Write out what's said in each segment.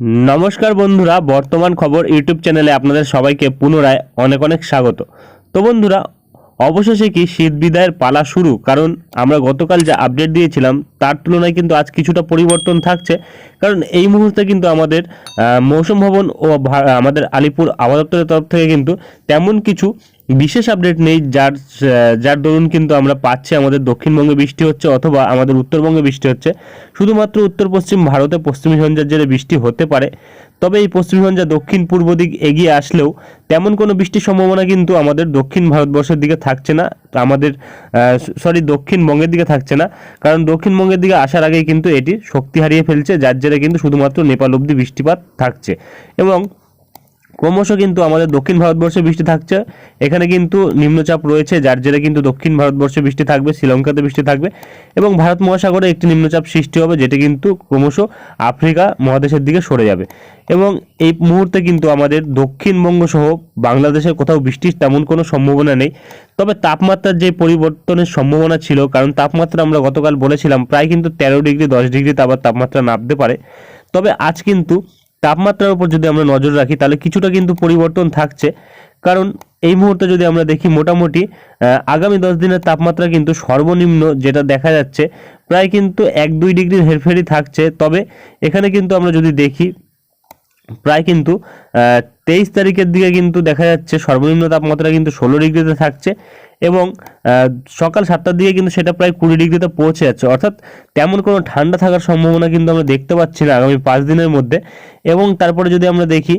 নমস্কার বন্ধুরা, বর্তমান খবর ইউটিউব চ্যানেলে আপনাদের সবাইকে পুনরায় অনেক অনেক স্বাগত। তো বন্ধুরা, অবশেষে কি শীত বিদায়ের পালা শুরু? কারণ আমরা গতকাল যে আপডেট দিয়েছিলাম, তার তুলনায় কিন্তু আজ কিছুটা পরিবর্তন থাকছে। কারণ এই মুহূর্তে কিন্তু আমাদের মৌসুম ভবন ও আমাদের আলিপুর আবহাওয়া দপ্তরের তরফ থেকে কিন্তু তেমন কিছু বিশেষ আপডেট নেই, যার যার দরুন কিন্তু আমরা পাচ্ছি আমাদের দক্ষিণবঙ্গে বৃষ্টি হচ্ছে অথবা আমাদের উত্তরবঙ্গে বৃষ্টি হচ্ছে। শুধুমাত্র উত্তর পশ্চিম ভারতে পশ্চিমী ঝঞ্ঝার জেরে বৃষ্টি হতে পারে। তবে এই পশ্চিমী ঝঞ্ঝা দক্ষিণ পূর্ব দিক এগিয়ে আসলেও তেমন কোনো বৃষ্টির সম্ভাবনা কিন্তু আমাদের দক্ষিণ ভারতবর্ষের দিকে থাকছে না। আমাদের সরি দক্ষিণবঙ্গের দিকে থাকছে না। কারণ দক্ষিণবঙ্গের দিকে আসার আগেই কিন্তু এটি শক্তি হারিয়ে ফেলছে, যার জেরে কিন্তু শুধুমাত্র নেপাল অব্দি বৃষ্টিপাত থাকছে। এবং ক্রমশ কিন্তু আমাদের দক্ষিণ ভারতবর্ষে বৃষ্টি থাকছে। এখানে কিন্তু নিম্নচাপ রয়েছে, যার জেরে কিন্তু দক্ষিণ ভারতবর্ষে বৃষ্টি থাকবে, শ্রীলঙ্কাতে বৃষ্টি থাকবে এবং ভারত মহাসাগরে একটি নিম্নচাপ সৃষ্টি হবে, যেটি কিন্তু ক্রমশ আফ্রিকা মহাদেশের দিকে সরে যাবে। এবং এই মুহূর্তে কিন্তু আমাদের দক্ষিণবঙ্গ সহ বাংলাদেশের কোথাও বৃষ্টির তেমন কোনো সম্ভাবনা নেই। তবে তাপমাত্রার যে পরিবর্তনের সম্ভাবনা ছিল, কারণ তাপমাত্রা আমরা গতকাল বলেছিলাম, প্রায় কিন্তু তেরো ডিগ্রি, দশ ডিগ্রিতে আবার তাপমাত্রা নামতে পারে। তবে আজ কিন্তু তাপমাত্রার উপর যদি আমরা নজর রাখি, তাহলে কিছুটা কিন্তু পরিবর্তন থাকছে। কারণ এই মুহূর্তে যদি আমরা দেখি, মোটামুটি আগামী দশ দিনের তাপমাত্রা কিন্তু সর্বনিম্ন যেটা দেখা যাচ্ছে, প্রায় কিন্তু এক দুই ডিগ্রির হেরফেরই থাকছে। তবে এখানে কিন্তু আমরা যদি দেখি প্রায় কিন্তু তেইশ তারিখের দিকে কিন্তু দেখা যাচ্ছে সর্বনিম্ন তাপমাত্রা কিন্তু ষোলো ডিগ্রিতে থাকছে এবং সকাল সাতটার দিকে কিন্তু সেটা প্রায় কুড়ি ডিগ্রিতে পৌঁছে যাচ্ছে। অর্থাৎ তেমন কোনো ঠান্ডা থাকার সম্ভাবনা কিন্তু আমরা দেখতে পাচ্ছি না আগামী পাঁচ দিনের মধ্যে। এবং তারপরে যদি আমরা দেখি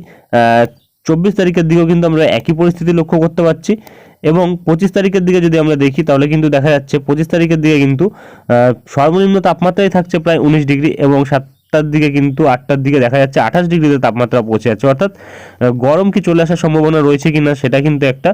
চব্বিশ তারিখের দিকেও কিন্তু আমরা একই পরিস্থিতি লক্ষ্য করতে পারছি। এবং পঁচিশ তারিখের দিকে যদি আমরা দেখি, তাহলে কিন্তু দেখা যাচ্ছে পঁচিশ তারিখের দিকে কিন্তু সর্বনিম্ন তাপমাত্রাই থাকছে প্রায় উনিশ ডিগ্রি এবং সাতটার দিকে কিন্তু আটটার দিকে দেখা যাচ্ছে আঠাশ ডিগ্রিতে তাপমাত্রা পৌঁছে যাচ্ছে। অর্থাৎ গরম কি চলে আসার সম্ভাবনা রয়েছে কিনা সেটা কিন্তু একটা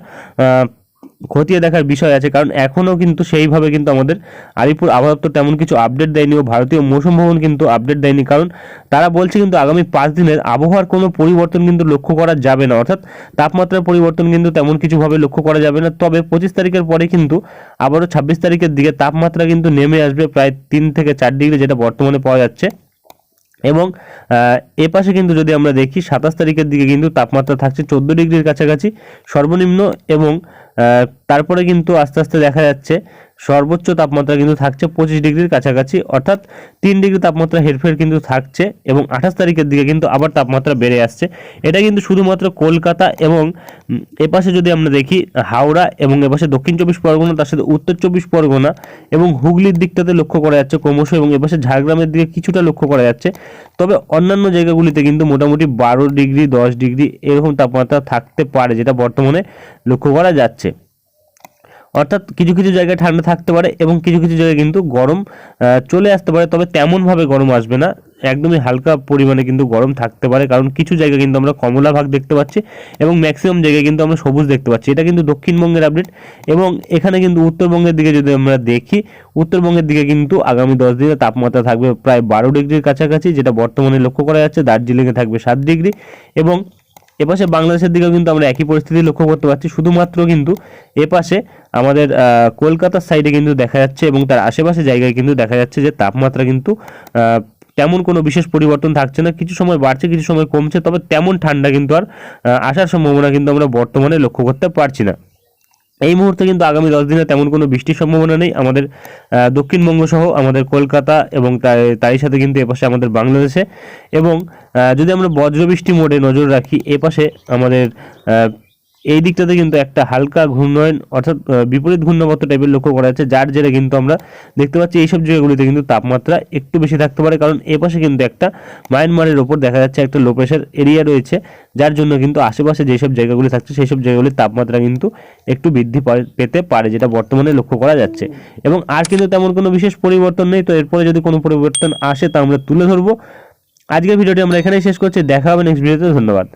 খতিয়ে দেখার বিষয় আছে। কারণ এখনও কিন্তু সেইভাবে কিন্তু আমাদের আলিপুর আবহাওয়া দপ্তর তেমন কিছু আপডেট দেয়নি ও ভারতীয় মৌসুম ভবন কিন্তু আপডেট দেয়নি। কারণ তারা বলছে কিন্তু আগামী পাঁচ দিনের আবহাওয়ার কোনো পরিবর্তন কিন্তু লক্ষ্য করা যাবে না। অর্থাৎ তাপমাত্রার পরিবর্তন কিন্তু তেমন কিছুভাবে লক্ষ্য করা যাবে না। তবে পঁচিশ তারিখের পরে কিন্তু আবারও ছাব্বিশ তারিখের দিকে তাপমাত্রা কিন্তু নেমে আসবে প্রায় তিন থেকে চার ডিগ্রি যেটা বর্তমানে পাওয়া যাচ্ছে। এবং এ পাশে কিন্তু যদি আমরা দেখি, সাতাশ তারিখের দিকে কিন্তু তাপমাত্রা থাকছে চোদ্দ ডিগ্রির কাছাকাছি, সর্বনিম্ন এবং তারপরে কিন্তু আস্তে আস্তে দেখা যাচ্ছে সর্বোচ্চ তাপমাত্রা কিন্তু থাকছে পঁচিশ ডিগ্রির কাছাকাছি, অর্থাৎ তিন ডিগ্রি তাপমাত্রা হেরফের কিন্তু থাকছে এবং আঠাশ তারিখের দিকে কিন্তু আবার তাপমাত্রা বেড়ে আসছে। এটা কিন্তু শুধুমাত্র কলকাতা এবং এপাশে যদি আমরা দেখি, হাওড়া এবং এপাশে দক্ষিণ চব্বিশ পরগনা, তার সাথে উত্তর চব্বিশ পরগনা এবং হুগলির দিকটাতে লক্ষ্য করা যাচ্ছে ক্রমশ এবং এপাশে ঝাড়গ্রামের দিকে কিছুটা লক্ষ্য করা যাচ্ছে। তবে অন্যান্য জায়গাগুলিতে কিন্তু মোটামুটি বারো ডিগ্রি, দশ ডিগ্রি এরকম তাপমাত্রা থাকতে পারে, যেটা বর্তমানে লক্ষ্য করা যাচ্ছে। অর্থাৎ কিছু কিছু জায়গায় ঠান্ডা থাকতে পারে এবং কিছু কিছু জায়গায় কিন্তু গরম চলে আসতে পারে, তবে তেমনভাবে গরম আসবে না। একদমই হালকা পরিমাণে কিন্তু গরম থাকতে পারে, কারণ কিছু জায়গায় কিন্তু আমরা কমলা ভাগ দেখতে পাচ্ছি এবং ম্যাক্সিমাম জায়গায় কিন্তু আমরা সবুজ দেখতে পাচ্ছি। এটা কিন্তু দক্ষিণবঙ্গের আপডেট এবং এখানে কিন্তু উত্তরবঙ্গের দিকে যদি আমরা দেখি, উত্তরবঙ্গের দিকে কিন্তু আগামী দশ দিনে তাপমাত্রা থাকবে প্রায় বারো ডিগ্রির কাছাকাছি, যেটা বর্তমানে লক্ষ্য করা যাচ্ছে দার্জিলিংয়ে থাকবে সাত ডিগ্রি এবং এপাশে বাংলাদেশের দিকেও কিন্তু আমরা একই পরিস্থিতি লক্ষ্য করতে পারছি। শুধুমাত্র কিন্তু এপাশে আমাদের কলকাতার সাইডে কিন্তু দেখা যাচ্ছে এবং তার আশেপাশে জায়গায় কিন্তু দেখা যাচ্ছে যে তাপমাত্রা কিন্তু তেমন কোনো বিশেষ পরিবর্তন থাকছে না। কিছু সময় বাড়ছে, কিছু সময় কমছে, তবে তেমন ঠান্ডা কিন্তু আর আসার সম্ভাবনা কিন্তু আমরা বর্তমানে লক্ষ্য করতে পারছি না। এই মুহূর্তে কিন্তু আগামী দশ দিনে তেমন কোনো বৃষ্টির সম্ভাবনা নেই। আমাদের দক্ষিণবঙ্গ সহ আমাদের কলকাতা এবং তার- তারই সাথে কিন্তু এপাশে আমাদের বাংলাদেশে এবং যদি আমরা বজ্রবৃষ্টি মোডে নজর রাখি, এপাশে আমাদের এই দিকটাতে কিন্তু একটা হালকা ঘূর্ণয়ন অর্থাৎ বিপরীত ঘূর্ণাবর্ত টাইপের লক্ষ্য করা যাচ্ছে, যার জেরে কিন্তু আমরা দেখতে পাচ্ছি এইসব জায়গাগুলিতে কিন্তু তাপমাত্রা একটু বেশি থাকতে পারে। কারণ এপাশে কিন্তু একটা মায়ানমারের ওপর দেখা যাচ্ছে একটা লো প্রেশার এরিয়া রয়েছে, যার জন্য কিন্তু আশেপাশে যেসব জায়গাগুলি থাকছে সেই সব জায়গাগুলির তাপমাত্রা কিন্তু একটু বৃদ্ধি পেতে পারে, যেটা বর্তমানে লক্ষ্য করা যাচ্ছে। এবং আর কিন্তু তেমন কোনো বিশেষ পরিবর্তন নেই। তো এরপরে যদি কোনো পরিবর্তন আসে, তা আমরা তুলে ধরবো। আজকের ভিডিওটি আমরা এখানেই শেষ করছি। দেখা হবে নেক্সট ভিডিওতে ধন্যবাদ।